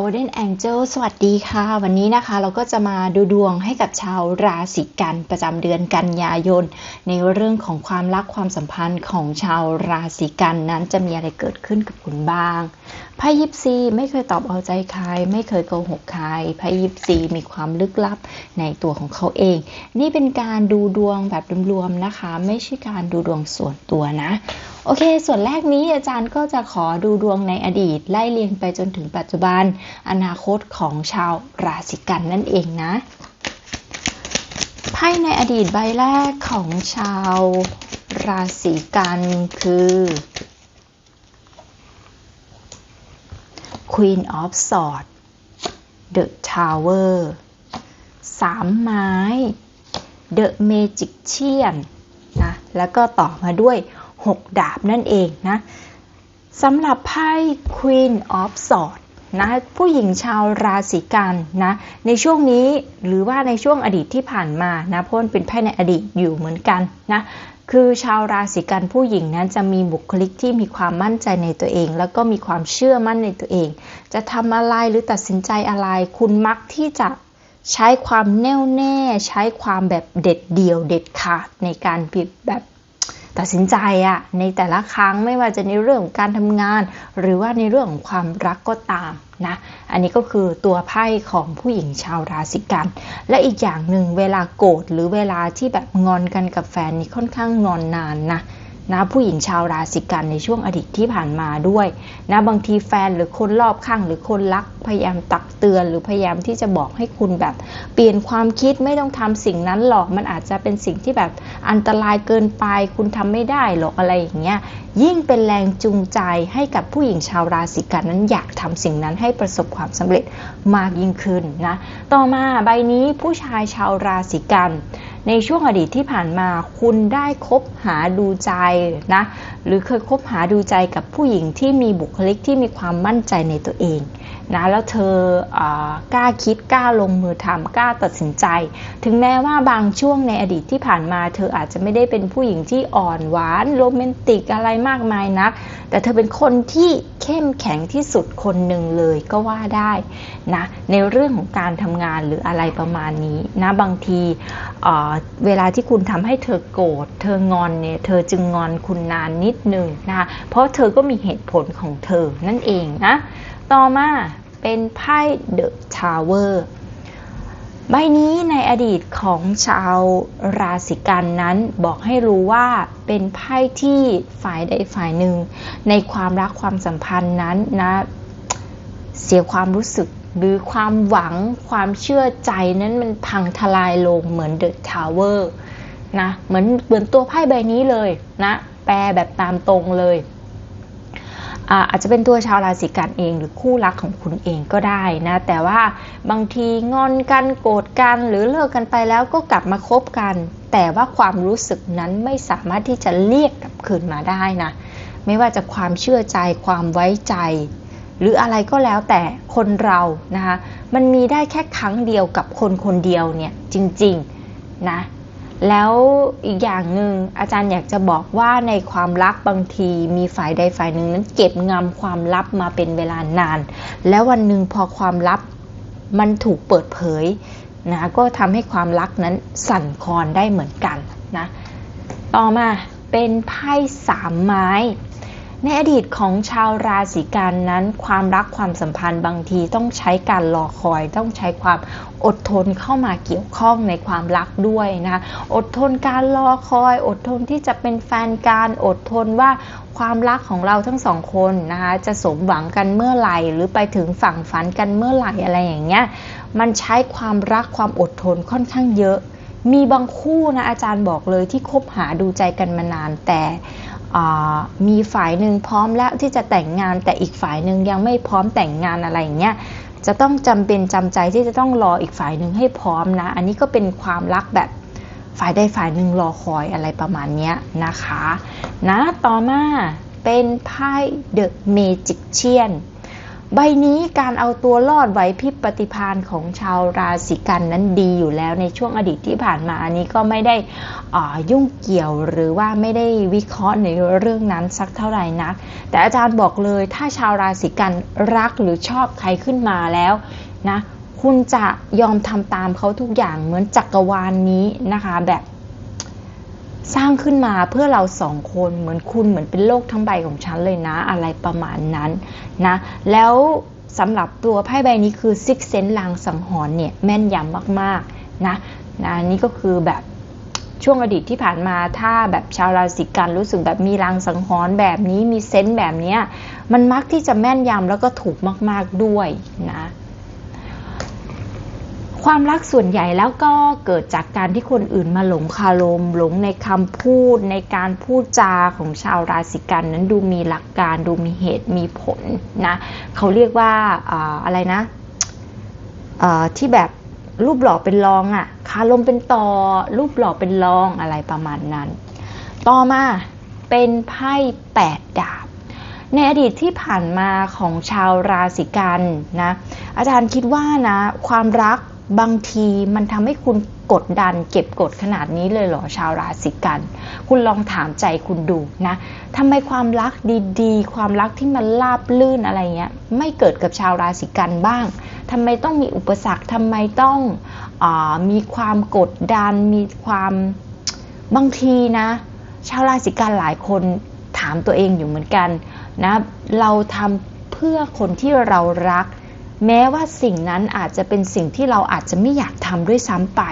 Golden Angel สวัสดีค่ะ วันนี้นะคะเราก็จะมาดูดวงให้กับชาวราศีกันประจำเดือนกันยายน ในเรื่องของความรักความสัมพันธ์ของชาวราศีกันนั้นจะมีอะไรเกิดขึ้นกับคุณบ้างไพ่ยิปซีไม่เคยตอบเอาใจใคร ไม่เคยโกหกใครไพ่ยิปซีมีความลึกลับในตัวของเขาเอง นี่เป็นการดูดวงแบบรวมๆนะคะ ไม่ใช่การดูดวงส่วนตัวนะโอเค ส่วนแรกนี้อาจารย์ก็จะขอดูดวงในอดีตไล่เรียงไปจนถึงปัจจุบันอนาคตของชาวราศีกันนั่นเองนะไพ่ในอดีตใบแรกของชาวราศีกันคือ Queen of Swords The Tower สามไม้ The Magician นะ แล้วก็ต่อมาด้วย 6 ดาบนั่นเองนะสำหรับไพ่ Queen of Swords นะผู้หญิงชาวราศีกันนะในช่วงนี้หรือว่าในช่วงอดีตที่ผ่านมานะพราะมันเป็นไพ่ในอดีตอยู่เหมือนกันนะคือชาวราศีกันผู้หญิงนั้นจะมีบุคลิกที่มีความมั่นใจในตัวเอง แล้วก็มีความเชื่อมั่นในตัวเอง จะทำอะไรหรือตัดสินใจอะไร คุณมักที่จะใช้ความแน่วแน่ ใช้ความแบบเด็ดเดี่ยวเด็ดขาดในการแบบ ตัดสินใจอะในแต่ละครั้งไม่ว่าจะในเรื่องของการทำงาน หรือว่าในเรื่องของความรักก็ตามนะอันนี้ก็คือตัวไพ่ของผู้หญิงชาวราศีกัน และอีกอย่างหนึ่งเวลาโกรธหรือเวลาที่แบบงอนกันกับแฟนนี่ค่อนข้างงอนนานนะ นะผู้หญิงชาวราศีกันในช่วงอดีตที่ผ่านมาด้วยนะบางทีแฟนหรือคนรอบข้างหรือคนรักพยายามตักเตือนหรือพยายามที่จะบอกให้คุณแบบ เปลี่ยนความคิดไม่ต้องทำสิ่งนั้นหรอกมันอาจจะเป็นสิ่งที่แบบอันตรายเกินไป คุณทำไม่ได้หรอกอะไรอย่างเงี้ยยิ่งเป็นแรงจูงใจให้กับผู้หญิงชาวราศีกันนั้นอยากทำสิ่งนั้นให้ประสบความสำเร็จมากยิ่งขึ้นนะต่อมาใบนี้ผู้ชายชาวราศีกัน ในช่วงอดีตที่ผ่านมาคุณได้คบหาดูใจนะหรือเคยคบหาดูใจกับผู้หญิงที่มีบุคลิกที่มีความมั่นใจในตัวเอง นะแล้วเธอกล้าคิดกล้าลงมือทำกล้าตัดสินใจ ถึงแม้ว่าบางช่วงในอดีตที่ผ่านมา เธออาจจะไม่ได้เป็นผู้หญิงที่อ่อนหวานโรแมนติกอะไรมากมายนัก แต่เธอเป็นคนที่เข้มแข็งที่สุดคนหนึ่งเลยก็ว่าได้นะในเรื่องของการทำงานหรืออะไรประมาณนี้นะบางทีเเวลาที่คุณทำให้เธอโกรธเธองอนเนี่ยเธอจึงงอนคุณนานนิดนึงนะเพราะเธอก็มีเหตุผลของเธอนั่นเองนะ ต่อมาเป็นไพ่เดอะทาวเวอร์ใบนี้ในอดีตของชาวราศีกันนั้นบอกให้รู้ว่าเป็นไพ่ที่ฝ่ายใดฝ่ายหนึ่ง ในความรักความสัมพันธ์นั้นนะเสียความรู้สึกหรือความหวังความเชื่อใจนั้นมันพังทลายลงเหมือนเดอะทาวเวอร์นะเหมือนเหมือนตัวไพ่ใบนี้เลยนะ แปลแบบตามตรงเลย อาจจะเป็นตัวชาวราศีกันเองหรือคู่รักของคุณเองก็ได้นะ แต่ว่าบางทีงอนกันโกรธกันหรือเลิกกันไปแล้วก็กลับมาคบกัน แต่ว่าความรู้สึกนั้นไม่สามารถที่จะเรียกกลับคืนมาได้นะไม่ว่าจะความเชื่อใจความไว้ใจ หรืออะไรก็แล้วแต่คนเรานะคะมันมีได้แค่ครั้งเดียวกับคนคนเดียวเนี่ยจริงๆนะ แล้วอีกอย่างหนึ่งอาจารย์อยากจะบอกว่าในความรักบางทีมีฝ่ายใดฝ่ายหนึ่งนั้นเก็บงำความลับมาเป็นเวลานาน แล้ววันหนึ่งพอความลับมันถูกเปิดเผยนะก็ทำให้ความรักนั้นสั่นคลอนได้เหมือนกันนะต่อมาเป็นไพ่สามไม้ ในอดีตของชาวราศีกันนั้น ความรักความสัมพันธ์บางทีต้องใช้การรอคอย ต้องใช้ความอดทนเข้ามาเกี่ยวข้องในความรักด้วยนะคะอดทนการรอคอย อดทนที่จะเป็นแฟนการอดทนว่าความรักของเราทั้งสองคนนะคะจะสมหวังกันเมื่อไหร่หรือไปถึงฝั่งฝันกันเมื่อไหร่อะไรอย่างเงี้ยมันใช้ความรักความอดทนค่อนข้างเยอะ มีบางคู่นะอาจารย์บอกเลยที่คบหาดูใจกันมานานแต่ มีฝ่ายหนึ่งพร้อมแล้วที่จะแต่งงานแต่อีกฝ่ายหนึ่งยังไม่พร้อมแต่งงานอะไรอย่างเงี้ยจะต้องจำเป็นจำใจที่จะต้องรออีกฝ่ายหนึ่งให้พร้อมนะ อันนี้ก็เป็นความรักแบบฝ่ายใดฝ่ายหนึ่งรอคอยอะไรประมาณนี้นะคะ นะต่อมาเป็นไพ่เดอะเมจิกเชียน ใบนี้การเอาตัวรอดไหวพริบปฏิภาณของชาวราศีกันนั้นดีอยู่แล้วในช่วงอดีตที่ผ่านมาอันนี้ก็ไม่ได้ยุ่งเกี่ยวหรือว่าไม่ได้วิเคราะห์ในเรื่องนั้นสักเท่าไหร่นัก แต่อาจารย์บอกเลยถ้าชาวราศีกันรักหรือชอบใครขึ้นมาแล้วนะคุณจะยอมทำตามเขาทุกอย่างเหมือนจักรวาลนนี้นะคะแบบ สร้างขึ้นมาเพื่อเราสองคนเหมือนคุณเหมือนเป็นโลกทั้งใบของฉันเลยนะ อะไรประมาณนั้นนะ แล้วสำหรับตัวไพ่ใบนี้คือซิกเซนลางสังหรณ์เนี่ยแม่นยำมากๆนะนะนี่ก็คือแบบช่วงอดีตที่ผ่านมาถ้าแบบชาวราศีกันรู้สึกแบบมีลางสังหรณ์แบบนี้มีเซนส์แบบนี้มันมักที่จะแม่นยำแล้วก็ถูกมาก ๆด้วยนะ ความรักส่วนใหญ่แล้วก็เกิดจากการที่คนอื่นมาหลงคารม หลงในคำพูดในการพูดจาของชาวราศีกันนั้นดูมีหลักการดูมีเหตุมีผลนะเขาเรียกว่าอะไรนะที่แบบรูปหล่อเป็นรองอะ่ะคารมเป็นต่อ รูปหล่อเป็นรองอะไรประมาณนั้น ต่อมาเป็นไพ่แปดดาบในอดีตที่ผ่านมาของชาวราศีกันนะอาจารย์คิดว่านะความรัก บางทีมันทำให้คุณกดดัน เก็บกดขนาดนี้เลยเหรอชาวราศีกัน คุณลองถามใจคุณดูนะทำไมความรักดีๆ ความรักที่มันราบลื่นอะไรเงี้ยไม่เกิดกับชาวราศีกันบ้างทำไมต้องมีอุปสรรคทำไมต้องอมีความกดดัน มีความบางทีนะ ชาวราศีกันหลายคนถามตัวเองอยู่เหมือนกันนะเราทำเพื่อคนที่เรารัก แม้ว่าสิ่งนั้นอาจจะเป็นสิ่งที่เราอาจจะไม่อยากทำด้วยซ้ำไป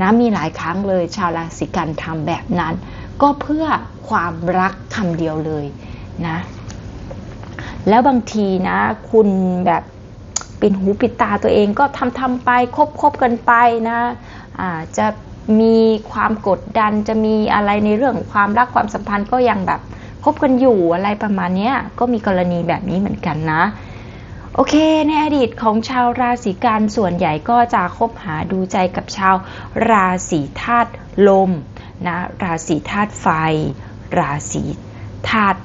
นะมีหลายครั้งเลยชาวราศีกันทำแบบนั้น ก็เพื่อความรักคำเดียวเลยนะแล้วบางทีนะคุณแบบปิดหูปิดตาตัวเองก็ทำทำไปคบคบกันไปนะอาจะมีความกดดันจะมีอะไรในเรื่องความรักความสัมพันธ์ก็ยังแบบคบกันอยู่อะไรประมาณนี้ก็มีกรณีแบบนี้เหมือนกันนะ โอเค ในอดีตของชาวราศีกันส่วนใหญ่ก็จะคบหาดูใจกับชาวราศีธาตุลมนะราศีธาตุไฟ ราศีธาตุ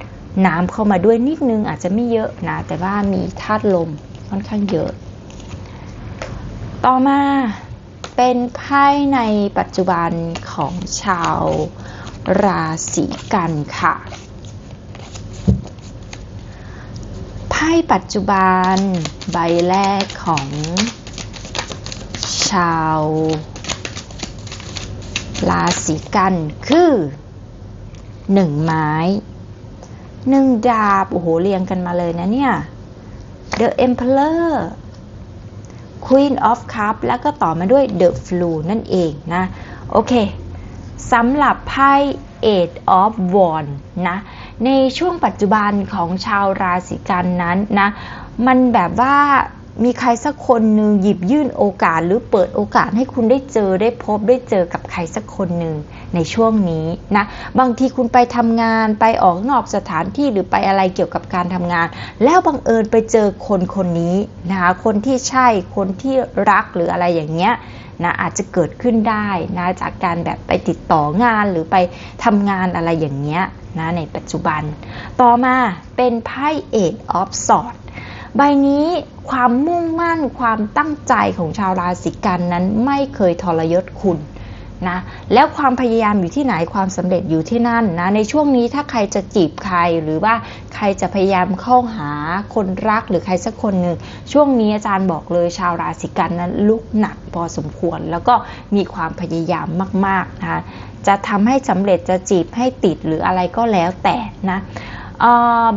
น้ำเข้ามาด้วยนิดนึงอาจจะไม่เยอะนะ แต่ว่ามีธาตุลมค่อนข้างเยอะ ต่อมาเป็นไพ่ในปัจจุบันของชาวราศีกันค่ะ ไพ่ปัจจุบันใบแรกของ ชาวราศีกันคือหนึ่งไม้หนึ่งดาบ โอ้โห เรียงกันมาเลยนะเนี่ย The Emperor Queen of Cup แล้วก็ต่อมาด้วย The Flu นั่นเองนะ โอเค สำหรับไพ่ Eight of Wands นะในช่วงปัจจุบันของชาวราศีกันนั้นนะมันแบบว่ามีใครสักคนหนึ่งหยิบยื่นโอกาสหรือเปิดโอกาสให้คุณได้เจอได้พบได้เจอกับใครสักคนหนึ่งในช่วงนี้นะบางทีคุณไปทำงานไปออกนอกสถานที่หรือไปอะไรเกี่ยวกับการทำงาน แล้วบังเอิญไปเจอคนคนนี้นะคะคนที่ใช่คนที่รักหรืออะไรอย่างเงี้ย นะอาจจะเกิดขึ้นได้นะจากการแบบไปติดต่องานหรือไปทำงานอะไรอย่างเงี้ยนะในปัจจุบัน ต่อมาเป็นไพ่เอ็ดออฟสอดใบนี้ความมุ่งมั่นความตั้งใจของชาวราศีกันนั้นไม่เคยทรยศคุณ นะแล้วความพยายามอยู่ที่ไหนความสำเร็จอยู่ที่นั่นนะในช่วงนี้ถ้าใครจะจีบใครหรือว่าใครจะพยายามเข้าหาคนรักหรือใครสักคนหนึ่งช่วงนี้อาจารย์บอกเลยชาวราศีกันนั้นลุกหนักพอสมควร แล้วก็มีความพยายามมากๆนะคะจะทำให้สำเร็จจะจีบให้ติดหรืออะไรก็แล้วแต่นะ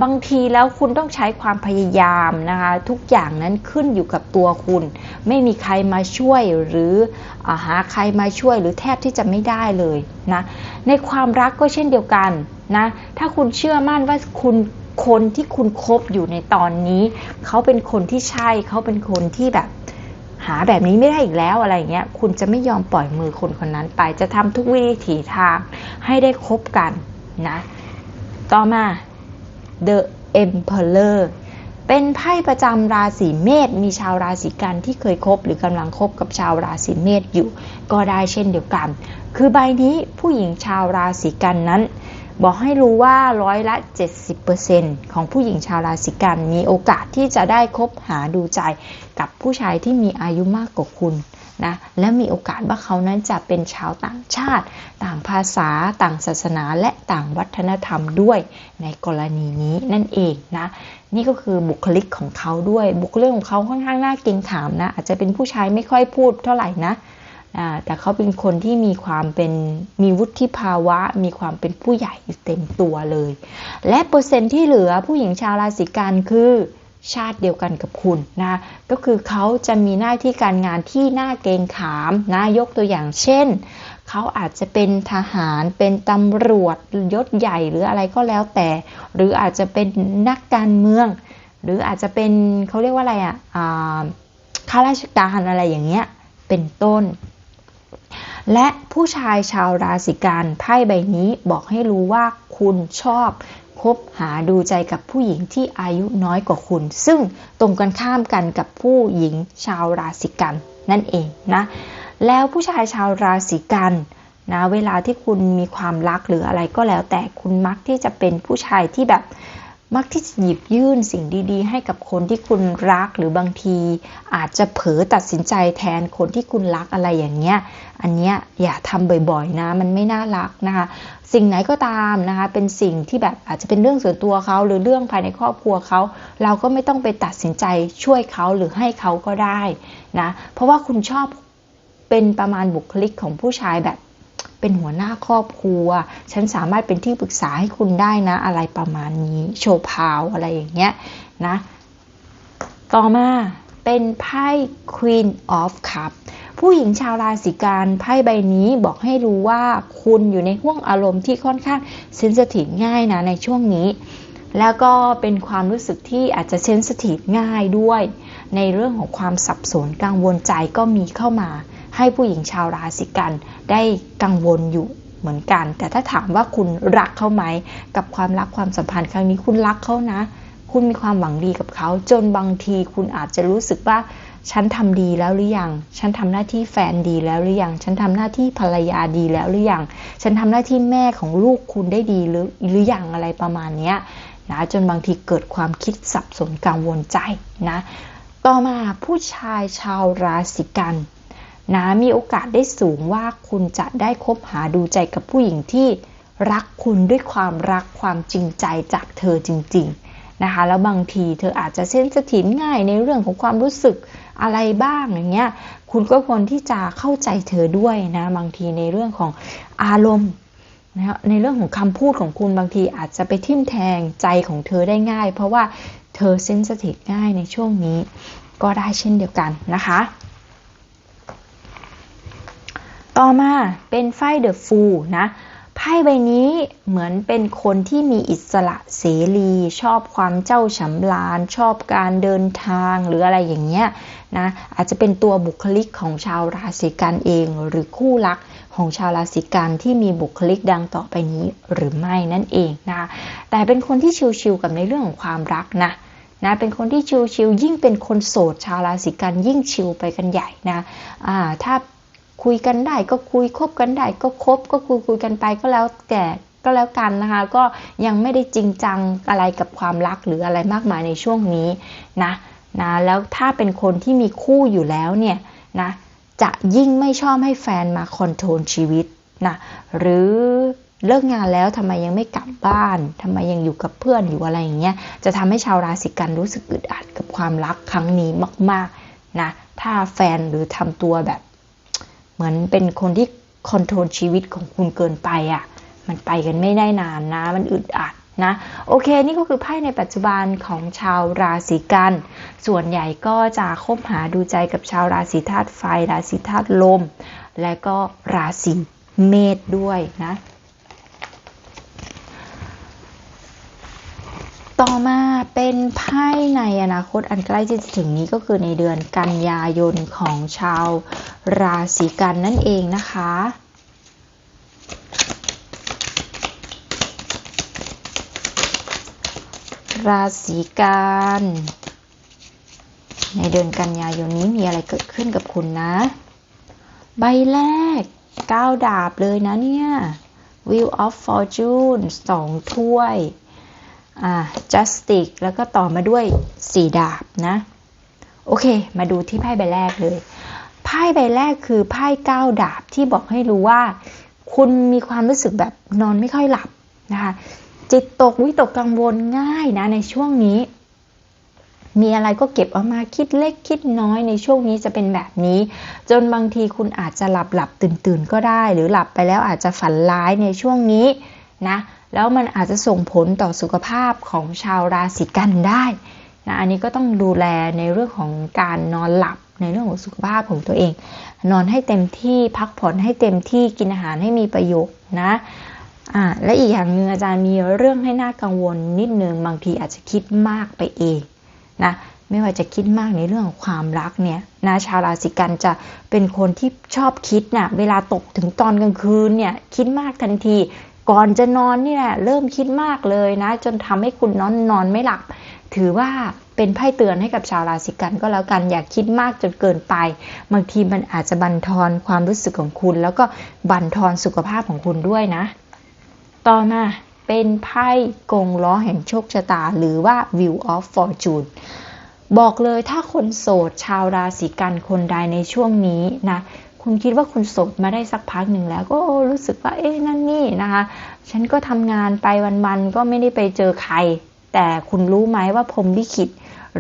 บางทีแล้วคุณต้องใช้ความพยายามนะคะทุกอย่างนั้นขึ้นอยู่กับตัวคุณ ไม่มีใครมาช่วยหรืออหาใครมาช่วยหรือแทบที่จะไม่ได้เลยนะในความรักก็เช่นเดียวกันนะถ้าคุณเชื่อมั่นว่าคุณคนที่คุณคบอยู่ในตอนนี้ เขาเป็นคนที่ใช่เขาเป็นคนที่แบบหาแบบนี้ไม่ได้อีกแล้วอะไรเงี้ย คุณจะไม่ยอมปล่อยมือคนคนนั้นไป จะทำทุกวิถีทางให้ได้คบกันนะ ต่อมา The Emperor เป็นไพ่ประจำราศีเมษมีชาวราศีกันที่เคยคบหรือกำลังคบกับชาวราศีเมษอยู่ ก็ได้เช่นเดียวกัน คือใบนี้ผู้หญิงชาวราศีกันนั้น บอกให้รู้ว่าร้อยละ 70%ของผู้หญิงชาวราศีกันมีโอกาสที่จะได้คบหาดูใจกับผู้ชายที่มีอายุมากกว่าคุณ นะและมีโอกาสว่าเขานั้นจะเป็นชาวต่างชาติ ต่างภาษาต่างศาสนาและต่างวัฒนธรรมด้วยในกรณีนี้นั่นเองนะนี่ก็คือบุคลิกของเขาด้วย บุคลิกของเขาค่อนข้างน่าเกรงขามนะอาจจะเป็นผู้ชายไม่ค่อยพูดเท่าไหร่นะแต่เขาเป็นคนที่มีความเป็นมีวุฒิภาวะ มีความเป็นผู้ใหญ่เต็มตัวเลย และเปอร์เซ็นต์ที่เหลือผู้หญิงชาวราศีกันคือ ชาติเดียวกันกับคุณนะก็คือเขาจะมีหน้าที่การงานที่น่าเกรงขามนะยกตัวอย่างเช่น เขาอาจจะเป็นทหารเป็นตำรวจยศใหญ่หรืออะไรก็แล้วแต่ หรืออาจจะเป็นนักการเมือง หรืออาจจะเป็นเขาเรียกว่าอะไรอะข้าราชการอะไรอย่างเงี้ยเป็นต้น และผู้ชายชาวราศีกันไพ่ใบนี้บอกให้รู้ว่าคุณชอบ คบหาดูใจกับผู้หญิงที่อายุน้อยกว่าคุณ ซึ่งตรงกันข้ามกันกับผู้หญิงชาวราศีกันนั่นเองนะ แล้วผู้ชายชาวราศีกันนะเวลาที่คุณมีความรักหรืออะไรก็แล้วแต่คุณมักที่จะเป็นผู้ชายที่แบบ มักที่จะหยิบยื่นสิ่งดีๆ ให้กับคนที่คุณรักหรือบางที อาจจะเผลอตัดสินใจแทนคนที่คุณรักอะไรอย่างเงี้ย อันเนี้ยอย่าทำบ่อยๆนะ มันไม่น่ารักนะคะ สิ่งไหนก็ตามนะคะ เป็นสิ่งที่แบบอาจจะเป็นเรื่องส่วนตัวเขาหรือเรื่องภายในครอบครัวเขา เราก็ไม่ต้องไปตัดสินใจช่วยเขาหรือให้เขาก็ได้นะ เพราะว่าคุณชอบเป็นประมาณบุคลิกของผู้ชายแบบ เป็นหัวหน้าครอบครัว ฉันสามารถเป็นที่ปรึกษาให้คุณได้นะ อะไรประมาณนี้ โชว์พาวอะไรอย่างเงี้ยนะ ต่อมาเป็นไพ่ Queen of Cup ผู้หญิงชาวราศีกันไพ่ใบนี้บอกให้รู้ว่าคุณอยู่ในห่วงอารมณ์ที่ค่อนข้างเซนสทีฟง่ายนะในช่วงนี้ แล้วก็เป็นความรู้สึกที่อาจจะเซนสทีฟง่ายด้วย ในเรื่องของความสับสนกังวลใจก็มีเข้ามา ให้ผู้หญิงชาวราศีกันได้กังวลอยู่เหมือนกัน แต่ถ้าถามว่าคุณรักเขาไหม กับความรักความสัมพันธ์ครั้งนี้คุณรักเขานะ คุณมีความหวังดีกับเขาจนบางทีคุณอาจจะรู้สึกว่าฉันทำดีแล้วหรือยัง ฉันทำหน้าที่แฟนดีแล้วหรือยัง ฉันทำหน้าที่ภรรยาดีแล้วหรือยัง ฉันทำหน้าที่แม่ของลูกคุณได้ดีหรือหรือยังอะไรประมาณนี้นะจนบางทีเกิดความคิดสับสนกังวลใจนะ ต่อมาผู้ชายชาวราศีกัน นะมีโอกาสได้สูงว่าคุณจะได้คบหาดูใจกับผู้หญิงที่รักคุณด้วยความรักความจริงใจจากเธอจริง ๆ นะคะ แล้วบางทีเธออาจจะเส้นสถินง่ายในเรื่องของความรู้สึกอะไรบ้างอย่างเงี้ยคุณก็ควรที่จะเข้าใจเธอด้วยนะบางทีในเรื่องของอารมณ์นะในเรื่องของคำพูดของคุณบางทีอาจจะไปทิ่มแทงใจของเธอได้ง่าย เพราะว่าเธอเซนสทีฟง่ายในช่วงนี้ ก็ได้เช่นเดียวกันนะคะ ต่อมาเป็นไฟเดอะฟูนะไพ่ใบนี้เหมือนเป็นคนที่มีอิสระเสรี ชอบความเจ้าฉำลาน ชอบการเดินทางหรืออะไรอย่างเงี้ยนะอาจจะเป็นตัวบุคลิกของชาวราศีกันเอง หรือคู่รักของชาวราศีกันที่มีบุคลิกดังต่อไปนี้หรือไม่นั่นเองนะแต่เป็นคนที่ชิวๆกับในเรื่องของความรักนะนะเป็นคนที่ชิวๆยิ่งเป็นคนโสดชาวราศีกันยิ่งชิวไปกันใหญ่นะอ่าถ้า คุยกันได้ก็คุยคบกันได้ก็คบก็คุยคุยกันไปก็แล้วแต่ก็แล้วกันนะคะ ก็ยังไม่ได้จริงจังอะไรกับความรักหรืออะไรมากมายในช่วงนี้นะนะแล้วถ้าเป็นคนที่มีคู่อยู่แล้วเนี่ยนะจะยิ่งไม่ชอบให้แฟนมาคอนโทรลชีวิตนะหรือเลิกงานแล้วทำไมยังไม่กลับบ้านทำไมยังอยู่กับเพื่อนอยู่อะไรอย่างเงี้ยจะทำให้ชาวราศีกันรู้สึกอึดอัดกับความรักครั้งนี้มาก ๆนะถ้าแฟนหรือทำตัวแบบ เหมือนเป็นคนที่คอนโทรลชีวิตของคุณเกินไปอะ่ะ มันไปกันไม่ได้นานนะ มันอึดอัดนะ โอเค นี่ก็คือไพ่ในปัจจุบันของชาวราศีกัน ส่วนใหญ่ก็จะคบหาดูใจกับชาวราศีธาตุไฟ ราศีธาตุลม และก็ราศีเมษด้วยนะ ต่อมาเป็นไพ่ในอนาคตอันใกล้ที่จะถึงนี้ก็คือในเดือนกันยายนของชาวราศีกันนั่นเองนะคะราศีกันในเดือนกันยายนนี้มีอะไรเกิดขึ้นกับคุณนะ ใบแรกก้าวดาบเลยนะเนี่ย Wheel of Fortune สองถ้วย Justice แล้วก็ต่อมาด้วยสีดาบนะ โอเค มาดูที่ไพ่ใบแรกเลย ไพ่ใบแรกคือไพ่เก้าดาบที่บอกให้รู้ว่า คุณมีความรู้สึกแบบนอนไม่ค่อยหลับนะคะ จิตตกวิตกกังวลง่ายนะในช่วงนี้ มีอะไรก็เก็บเอามาคิดเล็กคิดน้อยในช่วงนี้จะเป็นแบบนี้ จนบางทีคุณอาจจะหลับหลับตื่นตื่นก็ได้ หรือหลับไปแล้วอาจจะฝันร้ายในช่วงนี้นะ แล้วมันอาจจะส่งผลต่อสุขภาพของชาวราศีกันได้นะอันนี้ก็ต้องดูแลในเรื่องของการนอนหลับในเรื่องของสุขภาพของตัวเอง นอนให้เต็มที่พักผ่อนให้เต็มที่กินอาหารให้มีประโยชน์นะอ่าและอีกอย่างหนึ่งอาจารย์มีเรื่องให้น่ากังวลนิดนึงบางทีอาจจะคิดมากไปเองนะไม่ว่าจะคิดมากในเรื่องของความรักเนี่ยนะชาวราศีกันจะเป็นคนที่ชอบคิดนะ่ะเวลาตกถึงตอนกลางคืนเนี่ยคิดมากทันที ก่อนจะนอนนี่แหละเริ่มคิดมากเลยนะ จนทำให้คุณนอนนอนไม่หลับ ถือว่าเป็นไพ่เตือนให้กับชาวราศีกันก็แล้วกันอย่าคิดมากจนเกินไป บางทีมันอาจจะบั่นทอนความรู้สึกของคุณ แล้วก็บั่นทอนสุขภาพของคุณด้วยนะ ต่อมาเป็นไพ่กงล้อแห่งโชคชะตา หรือว่า View of Fortune บอกเลยถ้าคนโสดชาวราศีกันคนใดในช่วงนี้นะ คุณคิดว่าคุณโสดมาได้สักพักหนึ่งแล้วก็รู้สึกว่า เอ๊ะนั่นนี่นะคะ ฉันก็ทำงานไปวันๆก็ไม่ได้ไปเจอใคร แต่คุณรู้ไหมว่าพรมลิขิต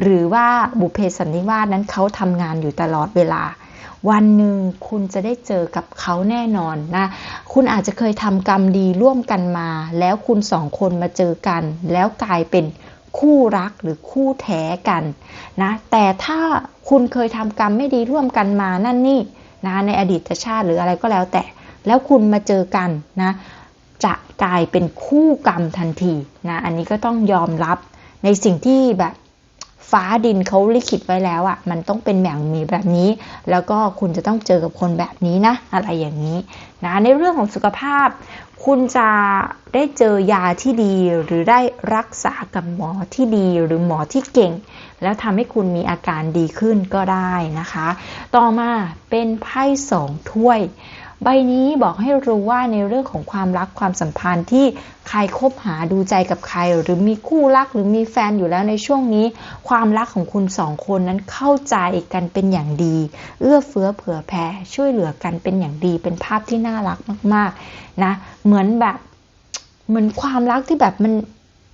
หรือว่าบุเพสันนิวาสนั้นเขาทำงานอยู่ตลอดเวลา วันหนึ่งคุณจะได้เจอกับเขาแน่นอนนะ คุณอาจจะเคยทำกรรมดีร่วมกันมา แล้วคุณสองคนมาเจอกัน แล้วกลายเป็นคู่รักหรือคู่แท้กันนะ แต่ถ้าคุณเคยทำกรรมไม่ดีร่วมกันมานั่นนี่ นะในอดีตชาติหรืออะไรก็แล้วแต่ แล้วคุณมาเจอกันนะจะกลายเป็นคู่กรรมทันทีนะอันนี้ก็ต้องยอมรับในสิ่งที่แบบ ฟ้าดินเขาลิขิตไว้แล้วอะ่ะ มันต้องเป็นอย่างมีแบบนี้ แล้วก็คุณจะต้องเจอกับคนแบบนี้นะ อะไรอย่างนี้นะในเรื่องของสุขภาพ คุณจะได้เจอยาที่ดีหรือได้รักษากับหมอที่ดีหรือหมอที่เก่ง แล้วทำให้คุณมีอาการดีขึ้นก็ได้นะคะ ต่อมาเป็นไพ่สองถ้วย ใบนี้บอกให้รู้ว่าในเรื่องของความรักความสัมพันธ์ที่ใครคบหาดูใจกับใคร หรือมีคู่รักหรือมีแฟนอยู่แล้วในช่วงนี้ ความรักของคุณสองคนนั้นเข้าใจกันเป็นอย่างดี เอื้อเฟื้อเผื่อแผ่ช่วยเหลือกันเป็นอย่างดี เป็นภาพที่น่ารักมากๆนะเหมือนแบบเหมือนความรักที่แบบมัน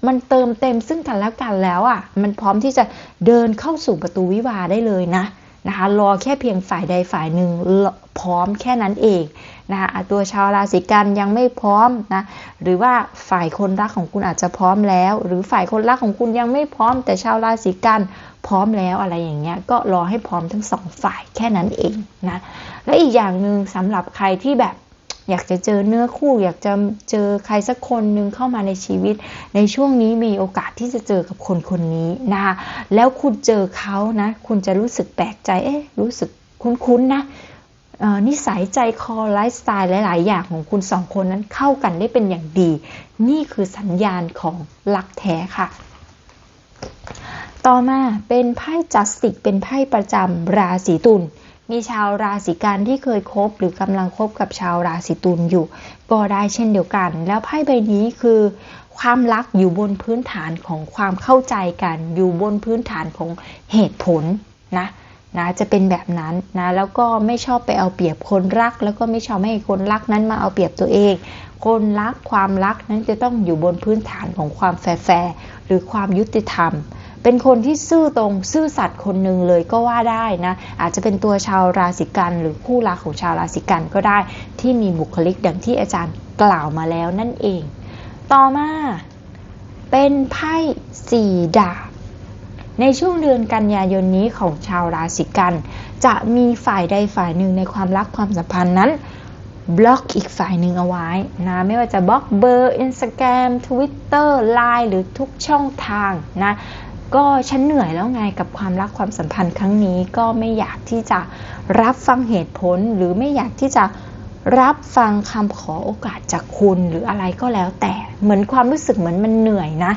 มันเติมเต็มซึ่งกันและกันแล้วอะ่ะ มันพร้อมที่จะเดินเข้าสู่ประตูวิวาได้เลยนะ นะคะรอแค่เพียงฝ่ายใดฝ่ายหนึ่งพร้อมแค่นั้นเองนะคะตัวชาวราศีกันยังไม่พร้อมนะหรือว่าฝ่ายคนรักของคุณอาจจะพร้อมแล้ว หรือฝ่ายคนรักของคุณยังไม่พร้อม แต่ชาวราศีกันพร้อมแล้วอะไรอย่างเงี้ยก็รอให้พร้อมทั้งสองฝ่ายแค่นั้นเองนะและอีกอย่างหนึ่งสำหรับใครที่แบบ อยากจะเจอเนื้อคู่ อยากจะเจอใครสักคนหนึ่งเข้ามาในชีวิต ในช่วงนี้มีโอกาสที่จะเจอกับคนคนนี้นะคะแล้วคุณเจอเขานะ คุณจะรู้สึกแปลกใจเอ๊ะรู้สึกคุ้นๆนะนิสัยใจคอไลฟ์สไตล์หลาย ๆ อย่างของคุณสองคนนั้นเข้ากันได้เป็นอย่างดี นี่คือสัญญาณของรักแท้ค่ะ ต่อมาเป็นไพ่จัสติกเป็นไพ่ประจำราศีตุล มีชาวราศีกันที่เคยคบหรือกำลังคบกับชาวราศีตุลอยู่ ก็ได้เช่นเดียวกัน แล้วไพ่ใบนี้คือ ความรักอยู่บนพื้นฐานของความเข้าใจกัน อยู่บนพื้นฐานของเหตุผลนะนะจะเป็นแบบนั้นนะแล้วก็ไม่ชอบไปเอาเปรียบคนรัก แล้วก็ไม่ชอบให้คนรักนั้นมาเอาเปรียบตัวเอง คนรักความรักนั้นจะต้องอยู่บนพื้นฐานของความแฟร์หรือความยุติธรรม เป็นคนที่ซื่อตรงซื่อสัตย์คนหนึ่งเลยก็ว่าได้นะอาจจะเป็นตัวชาวราศีกันหรือคู่รักของชาวราศีกันก็ได้ ที่มีบุคลิกดังที่อาจารย์กล่าวมาแล้วนั่นเอง ต่อมาเป็นไพ่สี่ดาบในช่วงเดือนกันยายนนี้ของชาวราศีกัน จะมีฝ่ายใดฝ่ายหนึ่งในความรักความสัมพันธ์นั้นบล็อกอีกฝ่ายหนึ่งเอาไว้นะไม่ว่าจะบล็อกเบอร์อินสตาแกรมทวิตเตอร์ไลน์หรือทุกช่องทางนะ ก็ฉันเหนื่อยแล้วไงกับความรักความสัมพันธ์ครั้งนี้ก็ไม่อยากที่จะรับฟังเหตุผลหรือไม่อยากที่จะรับฟังคำขอโอกาสจากคุณหรืออะไรก็แล้วแต่เหมือนความรู้สึกเหมือนมันเหนื่อยนะ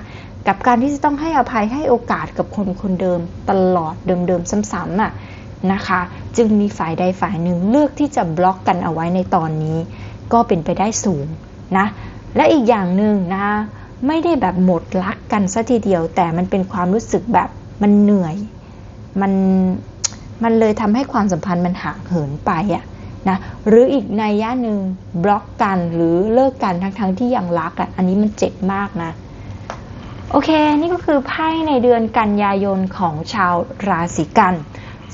กับการที่จะต้องให้อภัยให้โอกาสกับคนคนเดิมตลอดเดิมๆซ้ำๆน่ะนะคะ จึงมีฝ่ายใดฝ่ายหนึ่งเลือกที่จะบล็อกกันเอาไว้ในตอนนี้ ก็เป็นไปได้สูงนะและอีกอย่างหนึ่งนะ ไม่ได้แบบหมดรักกันซะทีเดียว แต่มันเป็นความรู้สึกแบบมันเหนื่อย มันมันเลยทำให้ความสัมพันธ์มันห่างเหินไปอะนะหรืออีกในยยะหนึ่งบล็อกกันหรือเลิกกันทั้งๆทที่ยังรักอะอันนี้มันเจ็บมากนะโอเค นี่ก็คือไพ่ในเดือนกันยายนของชาวราศีกัน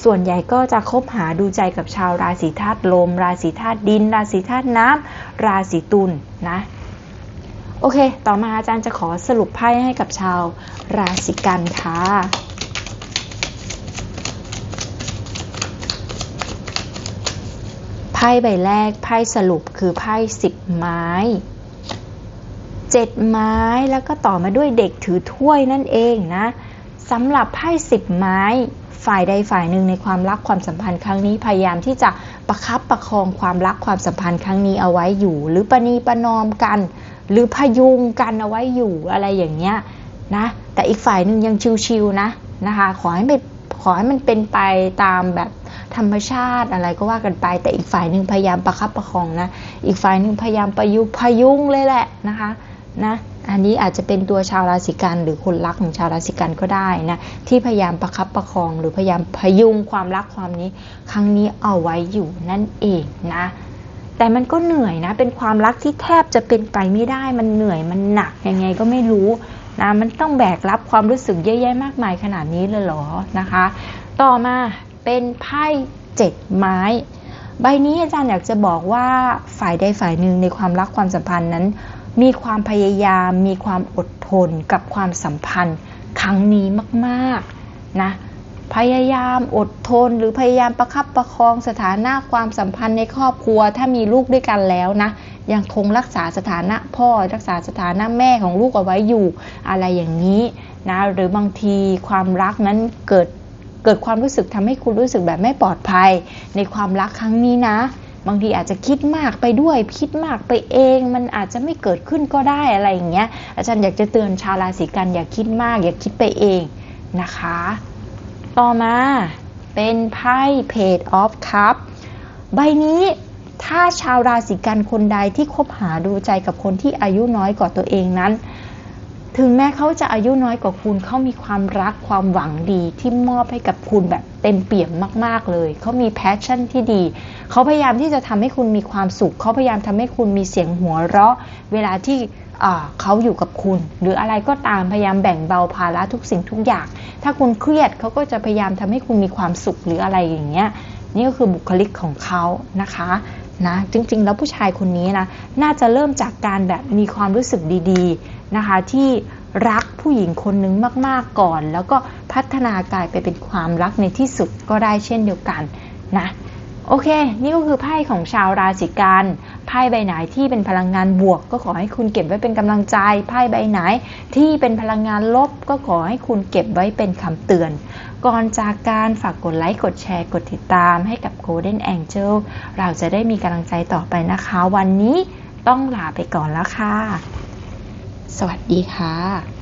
ส่วนใหญ่ก็จะคบหาดูใจกับชาวราศีธาตุลม ราศีธาตุดิน ราศีธาตุน้ำราศีตุลนะ โอเค ต่อมาอาจารย์จะขอสรุปไพ่ให้กับชาวราศีกันค่ะ ไพ่ใบแรกไพ่สรุปคือไพ่สิบไม้เจ็ดไม้แล้วก็ต่อมาด้วยเด็กถือถ้วยนั่นเองนะสำหรับไพ่สิบไม้ฝ่ายใดฝ่ายหนึ่งในความรักความสัมพันธ์ครั้งนี้พยายามที่จะประคับประคองความรักความสัมพันธ์ครั้งนี้เอาไว้อยู่ หรือประนีประนอมกัน หรือพยุงกันเอาไว้อยู่อะไรอย่างเงี้ยนะแต่อีกฝ่ายหนึ่งยังชิวๆนะนะคะขอให้ไม่ขอให้มันเป็นไปตามแบบธรรมชาติอะไรก็ว่ากันไป แต่อีกฝ่ายหนึ่งพยายามประคับประคองนะอีกฝ่ายหนึ่งพยายามประยุพยุงเลยแหละนะคะนะอันนี้อาจจะเป็นตัวชาวราศีกันหรือคนรักของชาวราศีกันก็ได้นะที่พยายามประคับประคอง หรือพยายามพยุงความรักความนี้ ครั้งนี้เอาไว้อยู่นั่นเองนะ แต่มันก็เหนื่อยนะ เป็นความรักที่แทบจะเป็นไปไม่ได้ มันเหนื่อย มันหนัก ยังไงก็ไม่รู้นะ มันต้องแบกรับความรู้สึกเยอะแยะมากมายขนาดนี้เลยเหรอ นะคะ ต่อมาเป็นไพ่เจ็ดไม้ ใบนี้อาจารย์อยากจะบอกว่าฝ่ายใดฝ่ายหนึ่งในความรักความสัมพันธ์นั้น มีความพยายาม มีความอดทนกับความสัมพันธ์ครั้งนี้มาก ๆ นะ พยายามอดทน หรือพยายามประคับประคองสถานะความสัมพันธ์ในครอบครัว ถ้ามีลูกด้วยกันแล้วนะ ยังคงรักษาสถานะพ่อ รักษาสถานะแม่ของลูกเอาไว้อยู่อะไรอย่างนี้นะหรือบางทีความรักนั้นเกิดเกิดความรู้สึกทำให้คุณรู้สึกแบบไม่ปลอดภัย ในความรักครั้งนี้นะ บางทีอาจจะคิดมากไปด้วย คิดมากไปเอง มันอาจจะไม่เกิดขึ้นก็ได้อะไรอย่างเงี้ยอาจารย์อยากจะเตือนชาวราศีกันอย่าคิดมาก อย่าคิดไปเองนะคะ ต่อมาเป็นไพ่ Page of Cup ใบนี้ถ้าชาวราศีกันคนใดที่คบหาดูใจกับคนที่อายุน้อยกว่าตัวเองนั้น ถึงแม้เขาจะอายุน้อยกว่าคุณเขามีความรักความหวังดีที่มอบให้กับคุณแบบเต็มเปี่ยมมาก ๆ เลยเขามีแพชชั่นที่ดีเขาพยายามที่จะทำให้คุณมีความสุขเขาพยายามทำให้คุณมีเสียงหัวเราะ เวลาที่ เขาอยู่กับคุณ หรืออะไรก็ตามพยายามแบ่งเบาภาระทุกสิ่งทุกอย่าง ถ้าคุณเครียดเขาก็จะพยายามทำให้คุณมีความสุขหรืออะไรอย่างเงี้ยนี่ก็คือบุคลิกของเขานะคะนะจริงๆ แล้วผู้ชายคนนี้นะน่าจะเริ่มจากการแบบมีความรู้สึกดีๆนะคะที่รักผู้หญิงคนนึงมากๆก่อน แล้วก็พัฒนากลายไปเป็นความรักในที่สุดก็ได้เช่นเดียวกันนะ โอเค นี่ก็คือไพ่ของชาวราศีกันไพ่ใบไหนที่เป็นพลังงานบวก ก็ขอให้คุณเก็บไว้เป็นกำลังใจ ไพ่ใบไหนที่เป็นพลังงานลบ ก็ขอให้คุณเก็บไว้เป็นคำเตือน ก่อนจากการฝากกดไลค์กดแชร์กดติดตามให้กับ Golden Angel เราจะได้มีกำลังใจต่อไปนะคะ วันนี้ต้องลาไปก่อนแล้วค่ะ สวัสดีค่ะ